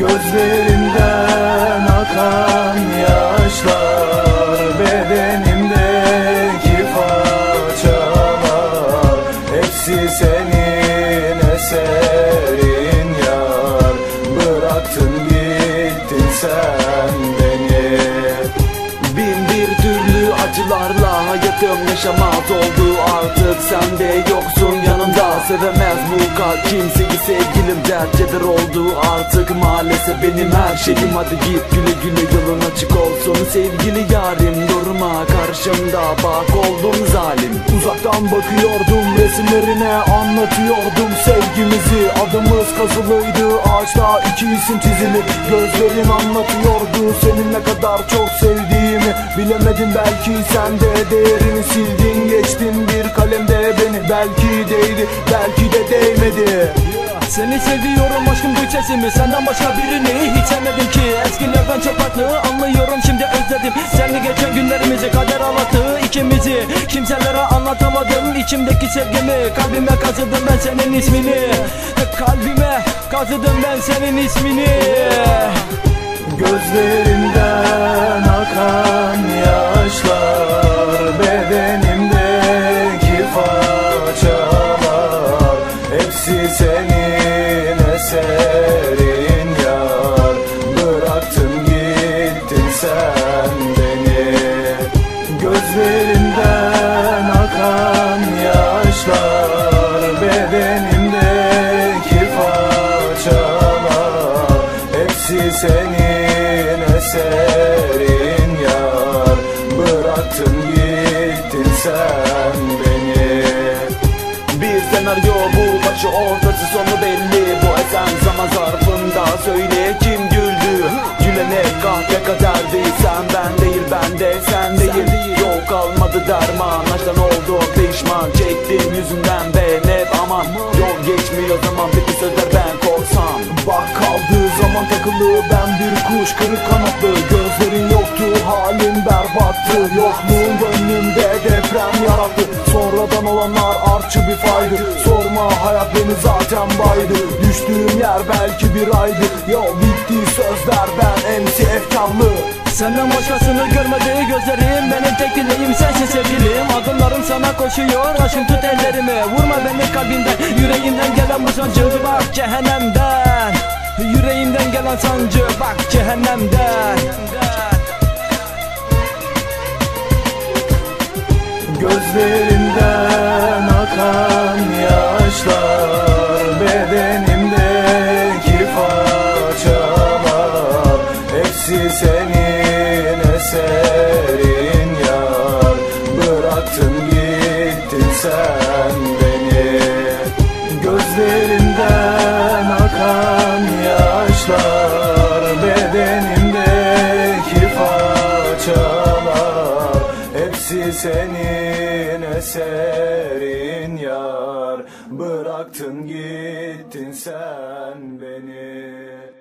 gözlerim hayatım yaşamaz oldu artık Sen de yoksun yanımda sevemez bu kalp kimseyi sevgilim dert eder oldu. Artık Maalesef benim her şeyim. Hadi git güle güle yolun açık olsun. Sevgili yarim durma karşımda. Bak oldum zalim. Uzaktan bakıyordum resimlerine anlatıyordum sevgimizi. Adımız kazılıydı ağaçta iki isim çizili. Gözlerin anlatıyordu senin ne kadar çok sevdiğimi Bilemedim belki sen de değerini sildin. Geçtin bir kalemde beni Belki değdi belki de değmedi. Seni seviyorum aşkım duy sesimi Senden başka birini hiç sevmedim ki. Eskilerden çok farklı anlıyorum şimdi özledim. Senle geçen günlerimizi kader ağlattı ikimizi. Kimselere anlatamadım içimdeki sevgimi. Kalbime kazıdım ben senin ismini. Kalbime kazıdım ben senin ismini Gözlerimden akan başı ortası sonu belli. Bu esen zaman zarfında söyle kim güldü? Gülene kahve kaderdiysen ben değil ben de sen değil. Yol kalmadı derman. Aşktan oldum pişman. Çektim yüzünden ben hep aman. Yol geçmiyor zaman bitti sözler ben korsan Bak kaldığı zaman takılı ben bir kuş kırık kanatlı. Gözlerin yoktu halim berbattı. Yokluğun gönlümde deprem yarattı. Sonradan olanlar artçı bir faydı Beni zaten baydı. Düştüğüm yer belki bir aydı. Yo bitti sözler ben MC efkarlı Senden başkasını görmedi gözlerim Benim tek dileğim sensin sevgilim. Adımlarım sana koşuyor aşkım tut ellerimi. Vurma beni kalbinden yüreğimden gelen bu sancı. Bak cehennemden Yüreğimden gelen sancı. Bak cehennemden yaşlar Bedenimdeki parçalar Hepsi senin eserin yar. Bıraktın gittin sen beni. Gözlerimden akan yaşlar Bedenimdeki parçalar Hepsi senin eserin yar Bıraktın gittin sen beni.